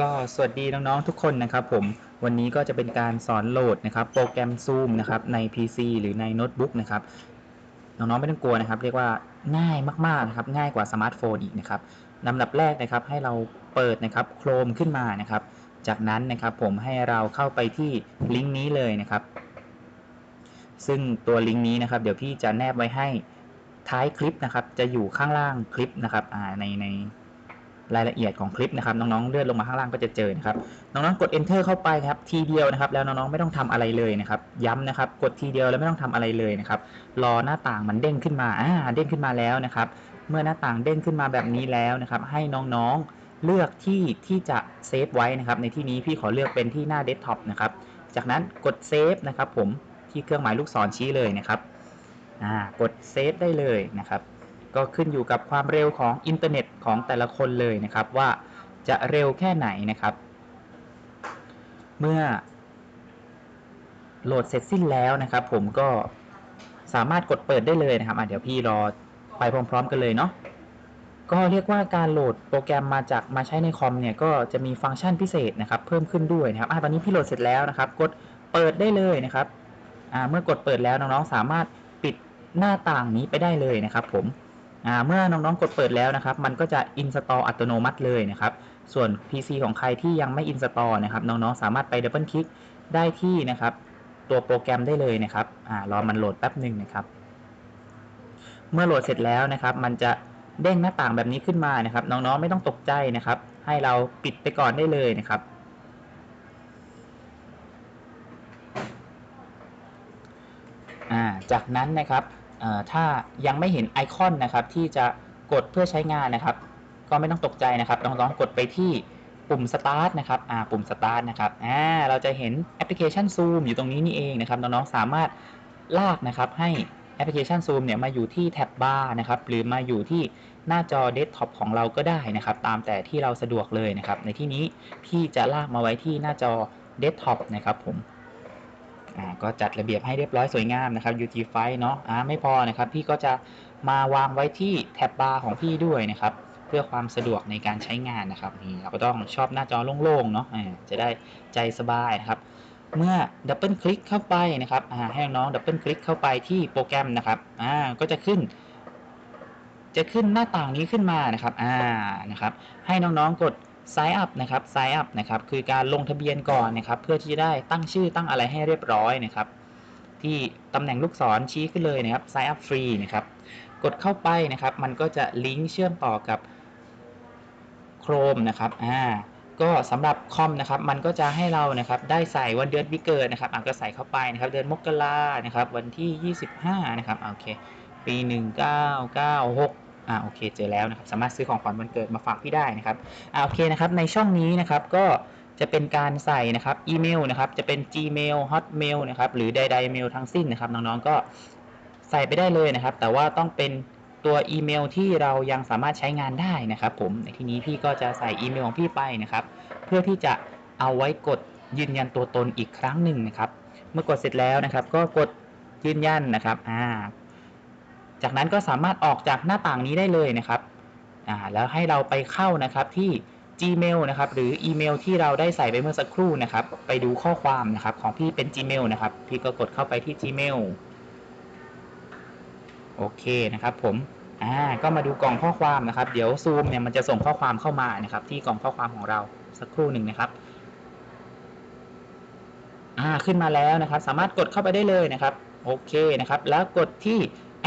ก็สวัสดีน้องๆทุกคนนะครับผมวันนี้ก็จะเป็นการสอนโหลดนะครับโปรแกรม Zoom นะครับใน PC หรือในโน้ตบุ๊กนะครับน้องๆไม่ต้องกลัวนะครับ เรียกว่าง่ายมากๆนะครับง่ายกว่าสมาร์ทโฟนอีกนะครับลำดับแรกนะครับให้เราเปิดนะครับโครมขึ้นมานะครับ จากนั้นนะครับผมให้เราเข้าไปที่ลิงก์นี้เลยนะครับ ซึ่งตัวลิงก์นี้นะครับ เดี๋ยวพี่จะแนบไว้ให้ท้ายคลิปนะครับ จะอยู่ข้างล่างคลิปนะครับในใน รายละเอียดของคลิปนะครับน้องๆเลื่อนลงมาข้างล่างก็จะเจอนะครับน้องๆกด enter เข้าไปครับทีเดียวนะครับ แล้วน้องๆไม่ต้องทำอะไรเลยนะครับย้ำนะครับกดทีเดียวแล้วไม่ต้องทำอะไรเลยนะครับรอหน้าต่างมันเด้งขึ้นมาอ่าเด้งขึ้นมาแล้วนะครับเมื่อหน้าต่างเด้งขึ้นมาแบบนี้แล้วนะครับให้น้องๆเลือกที่ที่จะเซฟไว้นะครับในที่นี้พี่ขอเลือกเป็นที่หน้าเดสก์ท็อปนะครับจากนั้นกดเซฟนะครับผมที่เครื่องหมายลูกศรชี้เลยนะครับอ่ากดเซฟได้เลยนะครับ ก็ขึ้นอยู่กับความเร็วของอินเทอร์เน็ตของแต่ละคนเลยนะครับว่าจะเร็วแค่ไหนนะครับ เมื่อโหลดเสร็จสิ้นแล้วนะครับ ผมก็สามารถกดเปิดได้เลยนะครับอะเดี๋ยวพี่รอไปพร้อม ๆ กันเลยเนาะก็เรียกว่าการโหลดโปรแกรมมาจากมาใช้ในคอมเนี่ยก็จะมีฟังก์ชันพิเศษนะครับ เพิ่มขึ้นด้วยนะครับอะตอนนี้พี่โหลดเสร็จแล้วนะครับ กดเปิดได้เลยนะครับอ่าเมื่อกดเปิดแล้วน้องๆสามารถปิดหน้าต่างนี้ไปได้เลยนะครับ ผม เมื่อน้องๆกดเปิดแล้วนะครับ มันก็จะ install อัตโนมัติเลยนะครับ ส่วน PC ของใครที่ยังไม่ install นะครับน้องๆสามารถไปดับเบิลคลิกได้ที่นะครับ ตัวโปรแกรมได้เลยนะครับอรอมันโหลดแป๊บหนึ่งนะครับ เมื่อโหลดเสร็จแล้วนะครับ มันจะเด้งหน้าต่างแบบนี้ขึ้นมานะครับ น้องๆไม่ต้องตกใจนะครับ ให้เราปิดไปก่อนได้เลยนะครับจากนั้นนะครับ ถ้ายังไม่เห็นไอคอนนะครับ ที่จะกดเพื่อใช้งานนะครับ ก็ไม่ต้องตกใจนะครับน้องๆกดไปที่ปุ่ม start นะครับปุ่ม start นะครับเราจะเห็นแอปพลิเคชัน Zoom อยู่ตรงนี้นี่เองนะครับน้องๆสามารถลากนะครับให้แอปพลิเคชัน Zoom เนี่ยมาอยู่ที่แท็บบาร์นะครับหรือมาอยู่ที่หน้าจอเดสก์ท็อปของเราก็ได้นะครับ ตามแต่ที่เราสะดวกเลยนะครับ ในที่นี้พี่จะลากมาไว้ที่หน้าจอเดสก์ท็อปนะครับผม อ่าก็จัดระเบียบให้เรียบร้อยสวยงามนะครับ UT f i เนาะอ่าไม่พอนะครับพี่ก็จะมาวางไว้ที่แท็บบาร์ของพี่ด้วยนะครับ เพื่อความสะดวกในการใช้งานนะครับนี่เราก็ต้องชอบหน้าจอโล่งๆเนาะจะได้ใจสบายนะครับ เมื่อดับเบิลคลิกเข้าไปนะครับให้น้องดับเบิลคลิกเข้าไปที่โปรแกรมนะครับอ่าก็จะขึ้นจะขึ้นหน้าต่างนี้ขึ้นมานะครับ อ่า นะครับ ให้น้องๆ กด sign up นะครับ sign up นะครับคือการลงทะเบียนก่อนนะครับ เพื่อที่จะได้ตั้งชื่อตั้งอะไรให้เรียบร้อยนะครับ ที่ตำแหน่งลูกศรชี้ขึ้นเลยนะครับ sign up free นะครับ กดเข้าไปนะครับ มันก็จะลิงก์เชื่อมต่อกับ Chrome นะครับอ่าก็สำหรับคอมนะครับ มันก็จะให้เรานะครับ ได้ใส่วันเดือนปีเกิดนะครับอะก็ใส่เข้าไปนะครับ เดือนมกรานะครับ วันที่ 25 นะครับโอเค ปี 1996 อ่าโอเคเจอแล้วนะครับสามารถซื้อของขวัญวันเกิดมาฝากพี่ได้นะครับอ่าโอเคนะครับในช่องนี้นะครับก็จะเป็นการใส่นะครับอีเมลนะครับจะเป็น Gmail Hotmail นะครับหรือใดๆเมลทั้งสิ้นนะครับน้องๆก็ใส่ไปได้เลยนะครับ แต่ว่าต้องเป็นตัวอีเมลที่เรายังสามารถใช้งานได้นะครับ ผมในที่นี้พี่ก็จะใส่อีเมลของพี่ไปนะครับ เพื่อที่จะเอาไว้กดยืนยันตัวตนอีกครั้งหนึ่งนะครับ เมื่อกดเสร็จแล้วนะครับ ก็กดยืนยันนะครับอ่า จากนั้นก็สามารถออกจากหน้าต่างนี้ได้เลยนะครับอ่าแล้วให้เราไปเข้านะครับที่ Gmail นะครับ หรืออีเมลที่เราได้ใส่ไปเมื่อสักครู่นะครับ ไปดูข้อความนะครับของพี่เป็น Gmail นะครับ พี่ก็กดเข้าไปที่ Gmail โอเคนะครับ ผมอ่าก็มาดูกล่องข้อความนะครับ เดี๋ยวซูมเนี่ยมันจะส่งข้อความเข้ามานะครับ ที่กล่องข้อความของเราสักครู่หนึ่งนะครับอ่าขึ้นมาแล้วนะครับ สามารถกดเข้าไปได้เลยนะครับ โอเคนะครับ แล้วกดที่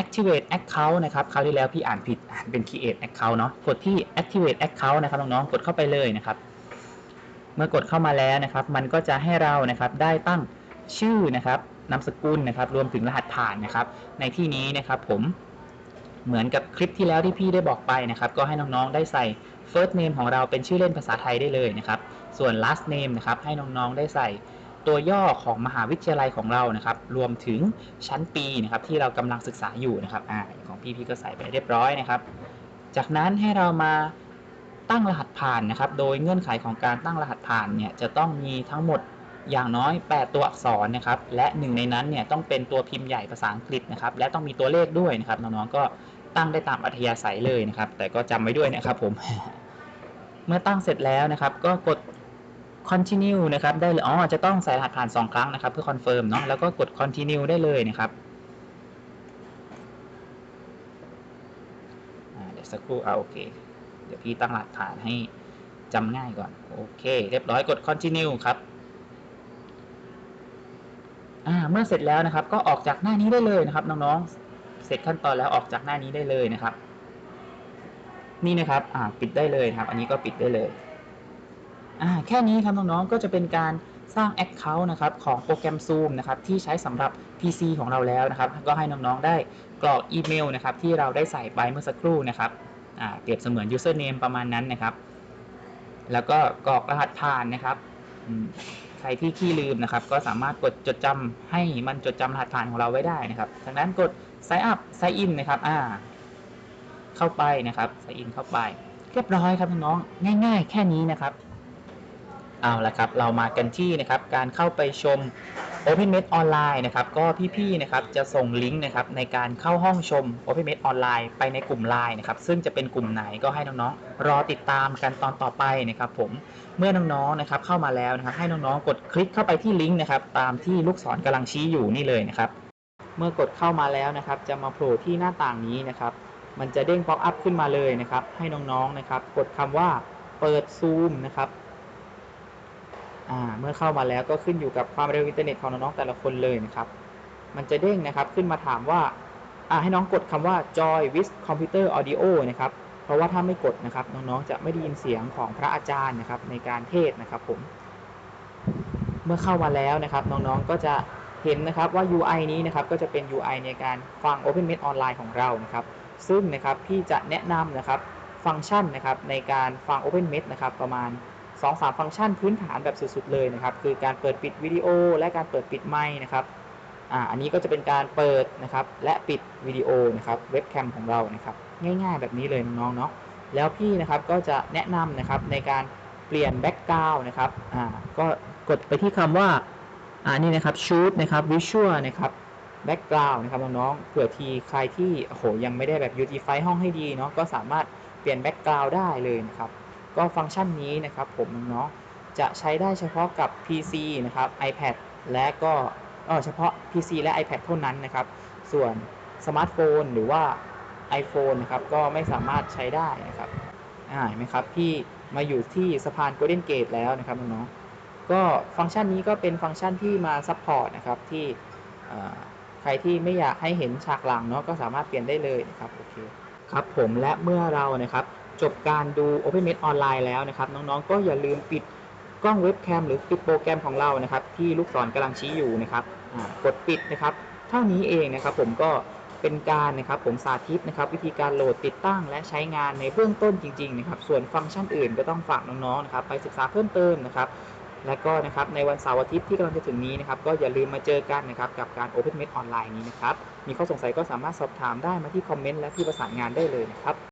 activate account นะครับคราวที่แล้วพี่อ่านผิดอ่านเป็น create account เนาะกดที่ activate account นะครับน้องๆกดเข้าไปเลยนะครับ เมื่อกดเข้ามาแล้วนะครับ มันก็จะให้เรานะครับได้ตั้งชื่อนะครับนามสกุลนะครับ รวมถึงรหัสผ่านนะครับ ในที่นี้นะครับผมเหมือนกับคลิปที่แล้วที่พี่ได้บอกไปนะครับ ก็ให้น้องๆได้ใส่ first name ของเราเป็นชื่อเล่นภาษาไทยได้เลยนะครับ ส่วน last name นะครับให้น้องๆได้ใส่ ตัวย่อของมหาวิทยาลัยของเรานะครับ รวมถึงชั้นปีนะครับ ที่เรากำลังศึกษาอยู่นะครับอ่าของพี่พี่ก็ใส่ไปเรียบร้อยนะครับ จากนั้นให้เรามาตั้งรหัสผ่านนะครับ โดยเงื่อนไขของการตั้งรหัสผ่านเนี่ยจะต้องมีทั้งหมดอย่างน้อย 8 ตัวอักษรนะครับ และหนึ่งในนั้นเนี่ยต้องเป็นตัวพิมพ์ใหญ่ภาษาอังกฤษนะครับ และต้องมีตัวเลขด้วยนะครับน้องๆก็ตั้งได้ตามอัธยาศัยเลยนะครับ แต่ก็จำไว้ด้วยนะครับผม เมื่อตั้งเสร็จแล้วนะครับ ก็กด continue นะครับได้เลยอ๋อจะต้องใส่รหัสผ่าน 2 ครั้งนะครับ เพื่อคอนเฟิร์มเนาะแล้วก็กด continue ได้เลยนะครับเดี๋ยวสักครู่เอาโอเค เดี๋ยวพี่ตั้งรหัสผ่านให้จำง่ายก่อน โอเค เรียบร้อยกด continue ครับอ่าเมื่อเสร็จแล้วนะครับ ก็ออกจากหน้านี้ได้เลยนะครับน้องๆ เสร็จขั้นตอนแล้วออกจากหน้านี้ได้เลยนะครับ นี่นะครับอ่าปิดได้เลยครับ อันนี้ก็ปิดได้เลย อ่าแค่นี้ครับน้องๆก็จะเป็นการสร้าง Account นะครับของโปรแกรม Zoom นะครับที่ใช้สำหรับ PC ของเราแล้วนะครับ ก็ให้น้องๆได้กรอกอีเมลนะครับที่เราได้ใส่ไปเมื่อสักครู่นะครับเปรียบเสมือน username ประมาณนั้นนะครับ แล้วก็กรอกรหัสผ่านนะครับ ใครที่ขี้ลืมนะครับ ก็สามารถกดจดจำให้มันจดจำรหัสผ่านของเราไว้ได้นะครับจากนั้นกด sign up sign in นะครับอ่าเข้าไปนะครับ sign in เข้าไป เรียบร้อยครับน้องๆง่าย ๆ แค่นี้นะครับ เอาละครับ เรามากันที่นะครับการเข้าไปชม OpenMed ออนไลน์นะครับก็พี่ๆนะครับจะส่งลิงก์นะครับในการเข้าห้องชม OpenMed ออนไลน์ไปในกลุ่ม Line นะครับซึ่งจะเป็นกลุ่มไหนก็ให้น้องๆ รอติดตามกันตอนต่อไปนะครับผมเมื่อน้องๆนะครับเข้ามาแล้วนะครับให้น้องๆ กดคลิกเข้าไปที่ลิงก์นะครับตามที่ลูกศรกำลังชี้อยู่นี่เลยนะครับเมื่อกดเข้ามาแล้วนะครับจะมาโผล่ที่หน้าต่างนี้นะครับมันจะเด้งป๊อปอัพขึ้นมาเลยนะครับให้น้องๆนะครับกดคำว่าเปิดซูมนะครับ เมื่อเข้ามาแล้วก็ขึ้นอยู่กับความเร็วอินเทอร์เน็ตของน้องๆแต่ละคนเลยนะครับ มันจะเด้งนะครับขึ้นมาถามว่าอ่าให้น้องกดคำว่า joy with computer audio นะครับเพราะว่าถ้าไม่กดนะครับน้องๆจะไม่ได้ยินเสียงของพระอาจารย์นะครับในการเทศนะครับผม เมื่อเข้ามาแล้วนะครับน้องๆก็จะเห็นนะครับว่า UI นี้นะครับก็จะเป็น UI ในการฟัง OpenMed ออนไลน์ของเรานะครับ ซึ่งนะครับพี่จะแนะนำนะครับฟังก์ชันนะครับในการฟัง OpenMed นะครับประมาณ 2-3 ฟังก์ชันพื้นฐานแบบสุดๆเลยนะครับ คือการเปิดปิดวิดีโอ และการเปิดปิดไมค์นะครับอ่าอันนี้ก็จะเป็นการเปิดนะครับ และปิดวิดีโอนะครับเว็บแคมของเรานะครับ ง่ายๆแบบนี้เลยน้องๆเนาะแล้วพี่นะครับก็จะแนะนำนะครับในการเปลี่ยนแบ็กกราวน์นะครับอ่าก็กดไปที่คำว่าอ่านี่นะครับ shoot นะครับ visual นะครับแบ็กกราวน์นะครับน้องๆเผื่อทีใครที่โหยังไม่ได้แบบ beautify ห้องให้ดีเนาะก็สามารถเปลี่ยนแบ็กกราวน์ได้เลยนะครับ ก็ฟังก์ชันนี้นะครับผมน้องๆจะใช้ได้เฉพาะกับ PC นะครับ iPad และก็เออเฉพาะ PC และ iPad เท่านั้นนะครับ ส่วนสมาร์ทโฟนหรือว่า iPhone นะครับก็ไม่สามารถใช้ได้นะครับอ่าเห็นไหมครับพี่มาอยู่ที่สะพาน Golden Gate แล้วนะครับน้องๆก็ฟังก์ชันนี้ก็เป็นฟังก์ชันที่มาซัพพอร์ตนะครับที่ใครที่ไม่อยากให้เห็นฉากหลังเนาะก็สามารถเปลี่ยนได้เลยนะครับโอเค ครับผมและเมื่อเรานะครับจบการดู OpenMed ออนไลน์แล้วนะครับ น้องๆ ก็อย่าลืมปิดกล้องเว็บแคมหรือปิดโปรแกรมของเรานะครับ ที่ลูกศรกำลังชี้อยู่นะครับกดปิดนะครับ เท่านี้เองนะครับ ผมก็เป็นการนะครับผมสาธิตนะครับ วิธีการโหลดติดตั้งและใช้งานในเบื้องต้นจริง ๆ นะครับ ส่วนฟังก์ชันอื่นก็ต้องฝากน้องๆนะครับ ไปศึกษาเพิ่มเติมนะครับ และก็นะครับในวันเสาร์อาทิตย์ที่กำลังจะถึงนี้นะครับก็อย่าลืมมาเจอกันนะครับกับการ OpenMed ออนไลน์นี้นะครับมีข้อสงสัยก็สามารถสอบถามได้มาที่คอมเมนต์และที่ประสานงานได้เลยนะครับ